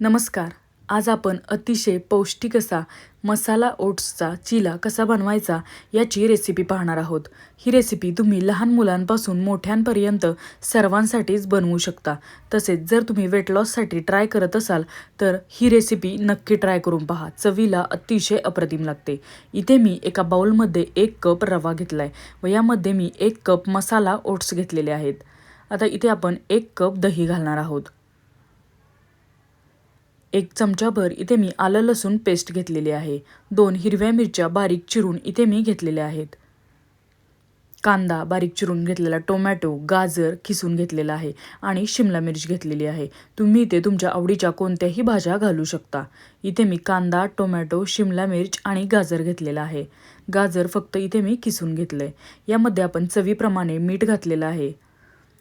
नमस्कार. आज आपण अतिशय पौष्टिक असा मसाला ओट्सचा चिला कसा बनवायचा याची रेसिपी पाहणार आहोत. ही रेसिपी तुम्ही लहान मुलांपासून मोठ्यांपर्यंत सर्वांसाठीच बनवू शकता. तसेच जर तुम्ही वेट लॉससाठी ट्राय करत असाल तर ही रेसिपी नक्की ट्राय करून पहा. चवीला अतिशय अप्रतिम लागते. इथे मी एका बाउलमध्ये एक कप रवा घेतला आहे व यामध्ये मी एक कप मसाला ओट्स घेतलेले आहेत. आता इथे आपण एक कप दही घालणार आहोत. एक चमचाभर इथे मी आलं लसूण पेस्ट घेतलेली आहे. दोन हिरव्या मिरच्या बारीक चिरून इथे मी घेतलेल्या आहेत. कांदा बारीक चिरून घेतलेला टोमॅटो गाजर किसून घेतलेला आहे आणि शिमला मिरच घेतलेली आहे. तुम्ही इथे तुमच्या आवडीच्या कोणत्याही भाज्या घालू शकता. इथे मी कांदा टोमॅटो शिमला मिर्च आणि गाजर घेतलेला आहे. गाजर फक्त इथे मी किसून घेतलं आहे यामध्ये आपण चवीप्रमाणे मीठ घातलेलं आहे.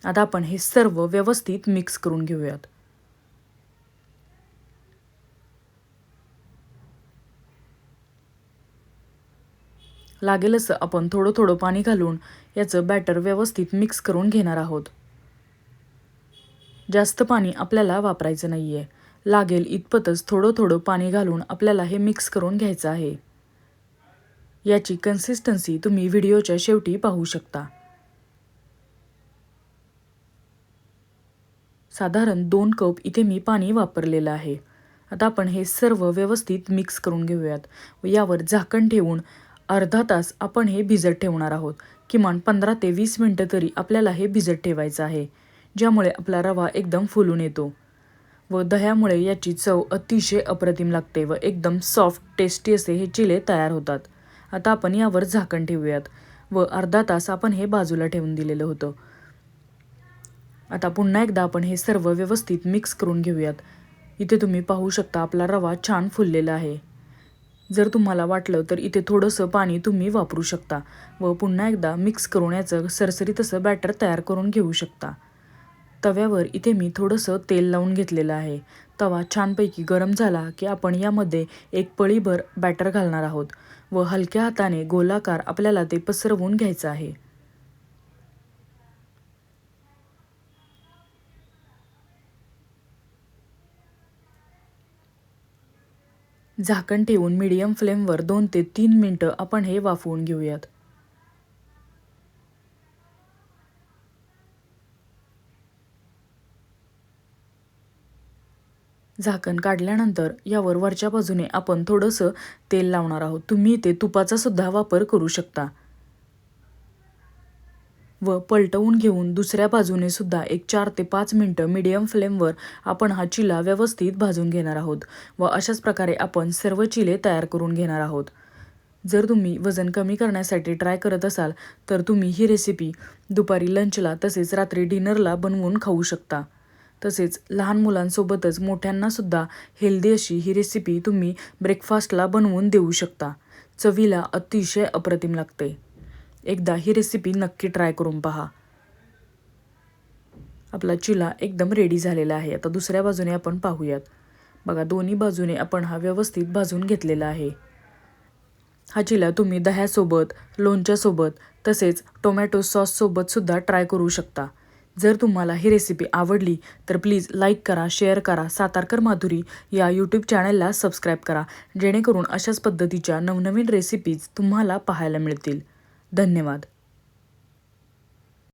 आता आपण हे सर्व व्यवस्थित मिक्स करून घेऊयात. लागेल असं आपण थोडं थोडं पाणी घालून याचं बॅटर व्यवस्थित मिक्स करून घेणार आहोत. जास्त पाणी आपल्याला वापरायचं नाही आहे लागेल इतपतच थोडं थोडं पाणी घालून आपल्याला हे मिक्स करून घ्यायचं आहे. याची कन्सिस्टन्सी तुम्ही व्हिडिओच्या शेवटी पाहू शकता. साधारण दोन कप इथे मी पाणी वापरलेलं आहे. आता आपण हे सर्व व्यवस्थित मिक्स करून घेऊयात. व यावर झाकण ठेवून अर्धा तास आपण हे भिजत ठेवणार आहोत. किमान पंधरा ते वीस मिनटं तरी आपल्याला हे भिजत ठेवायचं आहे ज्यामुळे आपला रवा एकदम फुलून येतो. व दह्यामुळे याची चव अतिशय अप्रतिम लागते व एकदम सॉफ्ट टेस्टी असे हे चिले तयार होतात. आता आपण यावर झाकण ठेवूयात व अर्धा तास आपण हे बाजूला ठेवून दिलेलं होतं. आता पुन्हा एकदा आपण हे सर्व व्यवस्थित मिक्स करून घेऊयात. इथे तुम्ही पाहू शकता आपला रवा छान फुललेला आहे. जर तुम्हाला वाटलं तर इथे थोडंसं पाणी तुम्ही वापरू शकता व पुन्हा एकदा मिक्स करून याचं सरसरीत असं बॅटर तयार करून घेऊ शकता. तव्यावर इथे मी थोडंसं तेल लावून घेतलेलं आहे. तवा छानपैकी गरम झाला की आपण यामध्ये एक पळीभर बॅटर घालणार आहोत व हलक्या हाताने गोलाकार आपल्याला ते पसरवून घ्यायचं आहे. झाकण ठेवून मीडियम फ्लेमवर दोन ते तीन मिनटं आपण हे वाफवून घेऊयात. झाकण काढल्यानंतर यावर वरच्या बाजूने आपण थोडंसं तेल लावणार आहोत. तुम्ही ते तुपाचा सुद्धा वापर करू शकता. व पलटवून घेऊन दुसऱ्या बाजूने सुद्धा एक चार ते पाच मिनटं मीडियम फ्लेमवर आपण हा चिला व्यवस्थित भाजून घेणार आहोत व अशाच प्रकारे आपण सर्व चिले तयार करून घेणार आहोत. जर तुम्ही वजन कमी करण्यासाठी ट्राय करत असाल तर तुम्ही ही रेसिपी दुपारी लंचला तसेच रात्री डिनरला बनवून खाऊ शकता. तसेच लहान मुलांसोबतच मोठ्यांनासुद्धा हेल्दी अशी ही रेसिपी तुम्ही ब्रेकफास्टला बनवून देऊ शकता. चवीला अतिशय अप्रतिम लागते. एकदा ही रेसिपी नक्की ट्राय करून पहा. आपला चिला एकदम रेडी झालेला आहे. आता दुसऱ्या बाजूने आपण पाहूयात. बघा दोन्ही बाजूने आपण हा व्यवस्थित भाजून घेतलेला आहे. हा चिला तुम्ही दह्यासोबत लोणच्यासोबत तसेच टोमॅटो सॉससोबतसुद्धा ट्राय करू शकता. जर तुम्हाला ही रेसिपी आवडली तर प्लीज लाईक करा शेअर करा सातारकर माधुरी या यूट्यूब चॅनलला सबस्क्राईब करा. जेणेकरून अशाच पद्धतीच्या नवनवीन रेसिपीज तुम्हाला पाहायला मिळतील. धन्यवाद.